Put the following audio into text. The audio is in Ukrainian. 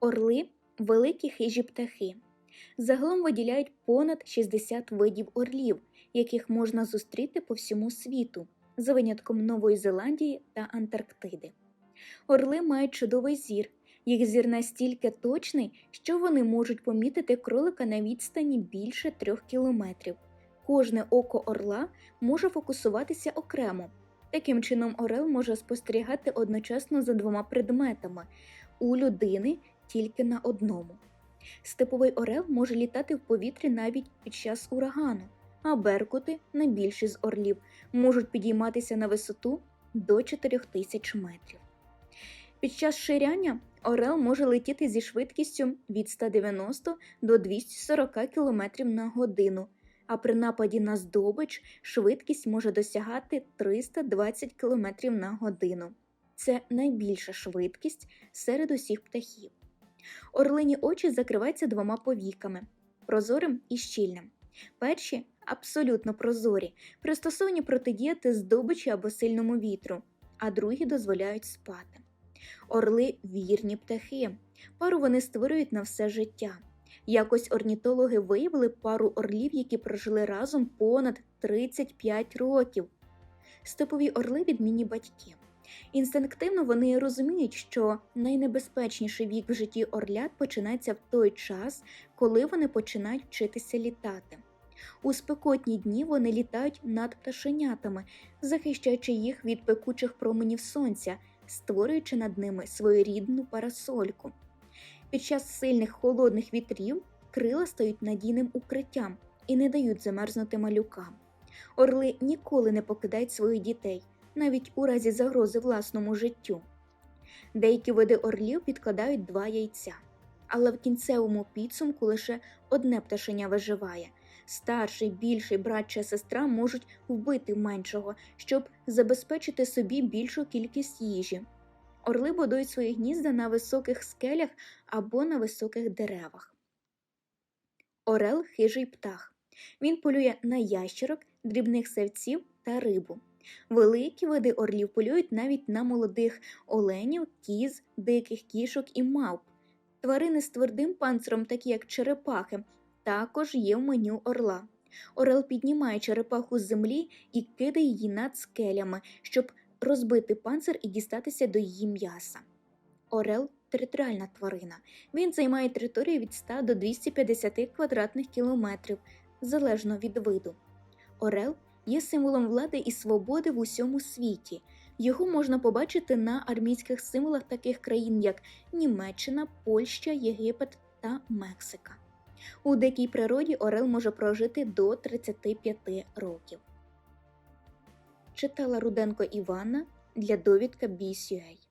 Орли великі хижі птахи. Загалом виділяють понад 60 видів орлів, яких можна зустріти по всьому світу, за винятком Нової Зеландії та Антарктиди. Орли мають чудовий зір. Їх зір настільки точний, що вони можуть помітити кролика на відстані більше трьох кілометрів. Кожне око орла може фокусуватися окремо. Таким чином, орел може спостерігати одночасно за двома предметами у людини тільки на одному. Степовий орел може літати в повітрі навіть під час урагану, а беркути, найбільші з орлів, можуть підійматися на висоту до 4000 метрів. Під час ширяння орел може летіти зі швидкістю від 190 до 240 км на годину, а при нападі на здобич швидкість може досягати 320 км на годину. Це найбільша швидкість серед усіх птахів. Орлині очі закриваються двома повіками прозорим і щільним. Перші абсолютно прозорі, пристосовані протидіяти здобичі або сильному вітру, а другі дозволяють спати. Орли вірні птахи. Пару вони створюють на все життя. Якось орнітологи виявили пару орлів, які прожили разом понад 35 років. Степові орли відмінні батьки. Інстинктивно вони розуміють, що найнебезпечніший вік в житті орлят починається в той час, коли вони починають вчитися літати. У спекотні дні вони літають над пташенятами, захищаючи їх від пекучих променів сонця, створюючи над ними своєрідну парасольку. Під час сильних холодних вітрів крила стають надійним укриттям і не дають замерзнути малюкам. Орли ніколи не покидають своїх дітей, навіть у разі загрози власному життю. Деякі види орлів підкладають два яйця, але в кінцевому підсумку лише одне пташеня виживає. Старший, більший брат чи сестра можуть вбити меншого, щоб забезпечити собі більшу кількість їжі. Орли будують свої гнізда на високих скелях або на високих деревах. Орел хижий птах. Він полює на ящерок, дрібних савців та рибу. Великі види орлів полюють навіть на молодих оленів, кіз, диких кішок і мавп. Тварини з твердим панциром, такі як черепахи, також є в меню орла. Орел піднімає черепаху з землі і кидає її над скелями, щоб розбити панцир і дістатися до її м'яса. Орел територіальна тварина. Він займає територію від 100 до 250 квадратних кілометрів, залежно від виду. Орел є символом влади і свободи в усьому світі. Його можна побачити на армійських символах таких країн, як Німеччина, Польща, Єгипет та Мексика. У дикій природі орел може прожити до 35 років. Читала Руденко Івана для довідка BCA.